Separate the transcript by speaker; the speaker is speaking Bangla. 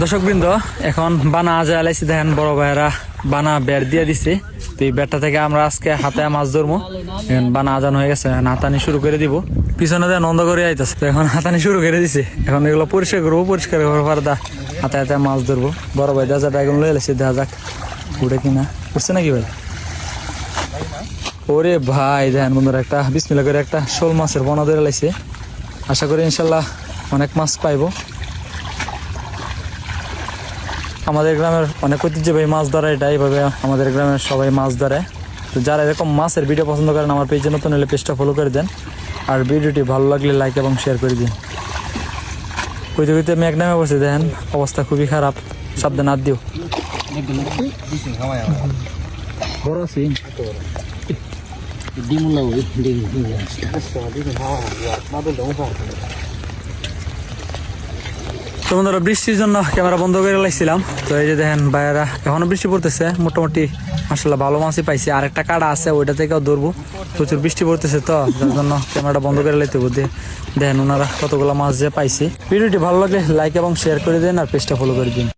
Speaker 1: দর্শক বৃন্দ এখন বানা আজা আলাইছি দেখেন, বড় ভাইয়েরা বানা বের দিয়ে দিছে। তো এই বেড়টা থেকে আমরা আজকে হাতে মাছ ধরবো। এখন বানা আজান হয়ে গেছে, এখন হাতানি শুরু করে দিব। পিছনে দেন নন্দ করে আইতেছে, তো এখন হাতানি শুরু করে দিছে। এখন এগুলো পরিষ্কার করব, পরিষ্কার করার পর দা হাতে হাতে মাছ ধরবো। বড় ভাই যাক এখন লয়ে এলাইছে, দেখা যাক উঠে কিনা। উঠছে নাকি ভাই? ওরে ভাই দেখেন বন্ধুরা একটা বিসমিল্লা করে একটা শোল মাছের বনা ধরে লাইছে আশা করি ইনশাল্লাহ অনেক মাছ পাইবো আমাদের গ্রামের অনেক ঐতিহ্যবাহী মাছ ধরা এটা এইভাবে আমাদের গ্রামের সবাই মাছ ধরে তো যারা এরকম মাছের ভিডিও পছন্দ করেন আমার পেজে নতুন হলে পেজটা ফলো করে দেন আর ভিডিওটি ভালো লাগলে লাইক এবং শেয়ার করে দিন কইতে কইতে মেঘ নামে বসে দেন অবস্থা খুবই খারাপ সাবধান হাত দিও বড় আছি
Speaker 2: ডিমুলা ওই ডিম
Speaker 1: তো বন্ধুরা বৃষ্টির জন্য ক্যামেরা বন্ধ করে লাইছিলাম। তো এই যে দেখেন বাইরা এখনও বৃষ্টি পড়তেছে। মোটামুটি আসলে ভালো মাছই পাইছি। আর একটা কাটা আছে ওইটা থেকেও ধরবো। প্রচুর বৃষ্টি পড়তেছে তো যার জন্য ক্যামেরাটা বন্ধ করে লাইতে দেখেন ওনারা কতগুলো মাছ যে পাইছি। ভিডিওটি ভালো লাগলে লাইক এবং শেয়ার করে দিন আর পেজটা ফলো করে দিন।